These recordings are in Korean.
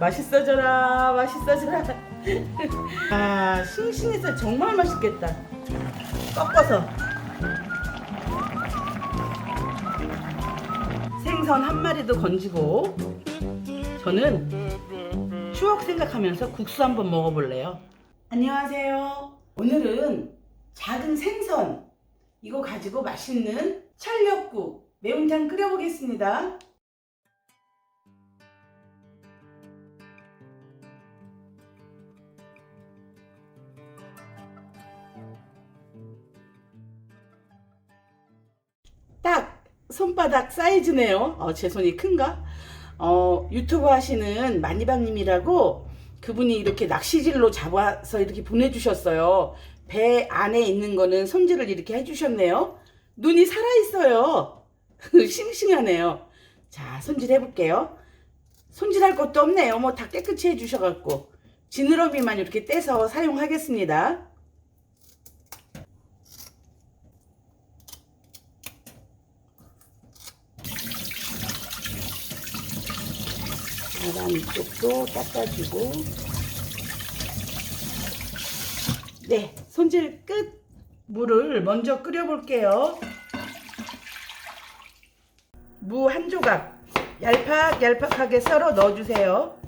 맛있어져라 맛있어져라. 아 싱싱해서 정말 맛있겠다. 꺾어서. 생선 한 마리도 건지고. 저는 추억 생각하면서 국수 한번 먹어볼래요. 안녕하세요. 오늘은 작은 생선 이거 가지고 맛있는 찰력국 매운탕 끓여보겠습니다 손바닥 사이즈네요. 어, 제 손이 큰가? 어, 유튜브 하시는 마니방님이라고 그분이 이렇게 낚시질로 잡아서 이렇게 보내주셨어요. 배 안에 있는 거는 손질을 이렇게 해주셨네요. 눈이 살아있어요. 싱싱하네요. 자, 손질 해볼게요. 손질할 것도 없네요. 뭐 다 깨끗이 해주셔갖고. 지느러미만 이렇게 떼서 사용하겠습니다. 바람 쪽도 닦아주고. 네 손질 끝. 물을 먼저 끓여 볼게요. 무 한 조각. 얄팍 얄팍하게 썰어 넣어 주세요.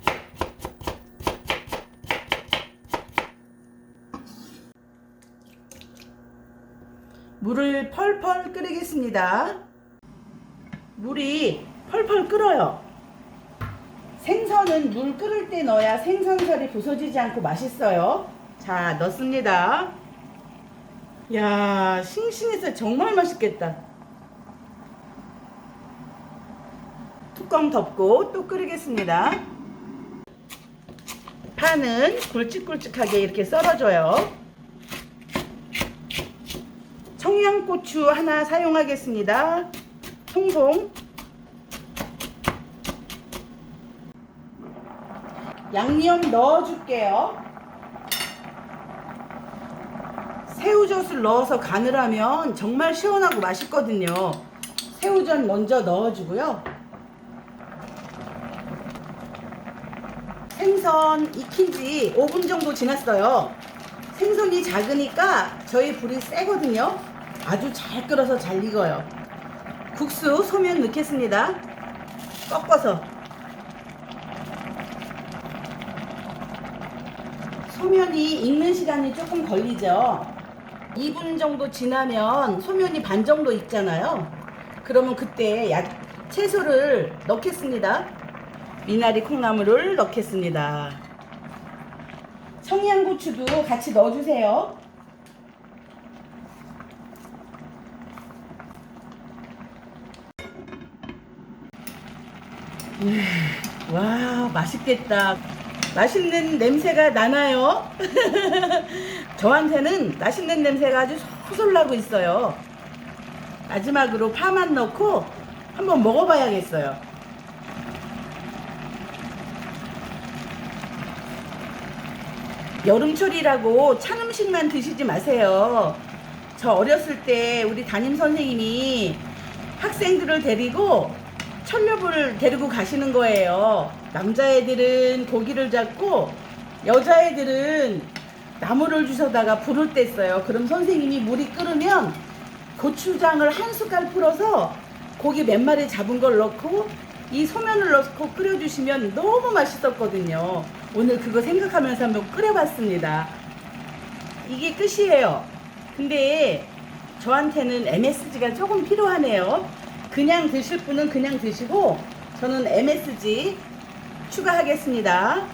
물을 펄펄 끓이겠습니다. 물이 펄펄 끓어요 생선은 물 끓을 때 넣어야 생선살이 부서지지 않고 맛있어요. 자, 넣습니다. 야, 싱싱해서 정말 맛있겠다. 뚜껑 덮고 또 끓이겠습니다. 파는 굵직굵직하게 이렇게 썰어줘요. 청양고추 하나 사용하겠습니다. 통송 양념 넣어줄게요. 새우젓을 넣어서 간을 하면 정말 시원하고 맛있거든요. 새우젓 먼저 넣어주고요. 생선 익힌 지 5분 정도 지났어요. 생선이 작으니까 저희 불이 세거든요. 아주 잘 끓어서 잘 익어요. 국수 소면 넣겠습니다. 꺾어서 소면이 익는 시간이 조금 걸리죠. 2분 정도 지나면 소면이 반 정도 익잖아요. 그러면 그때 야, 채소를 넣겠습니다. 미나리 콩나물을 넣겠습니다. 청양고추도 같이 넣어주세요. 음, 와 맛있겠다. 맛있는 냄새가 나나요? 저한테는 맛있는 냄새가 아주 솔솔 나고 있어요. 마지막으로 파만 넣고 한번 먹어봐야겠어요. 여름철이라고 찬 음식만 드시지 마세요. 저 어렸을 때 우리 담임 선생님이 학생들을 데리고 철렵을 데리고 가시는 거예요. 남자애들은 고기를 잡고 여자애들은 나무를 주워다가 불을 뗐어요. 그럼 선생님이 물이 끓으면 고추장을 한 숟갈 풀어서 고기 몇 마리 잡은 걸 넣고 이 소면을 넣고 끓여주시면 너무 맛있었거든요. 오늘 그거 생각하면서 한번 끓여봤습니다. 이게 끝이에요. 근데 저한테는 MSG가 조금 필요하네요. 그냥 드실 분은 그냥 드시고 저는 MSG 추가하겠습니다.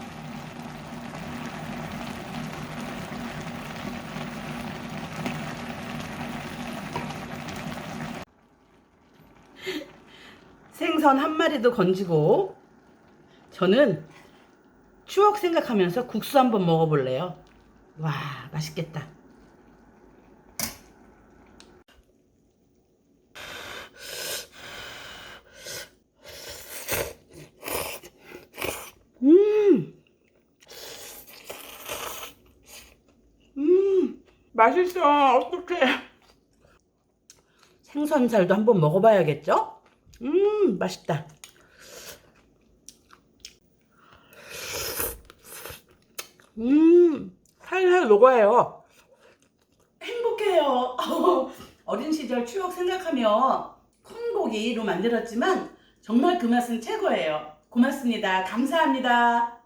생선 한 마리도 건지고 저는 추억 생각하면서 국수 한번 먹어볼래요. 와 맛있겠다. 음, 음, 맛있어. 어떡해. 생선살도 한번 먹어봐야겠죠? 음, 맛있다. 음, 살살 녹아요. 행복해요. 어린 시절 추억 생각하며 큰 고기로 만들었지만 정말 그 맛은 최고예요. 고맙습니다. 감사합니다.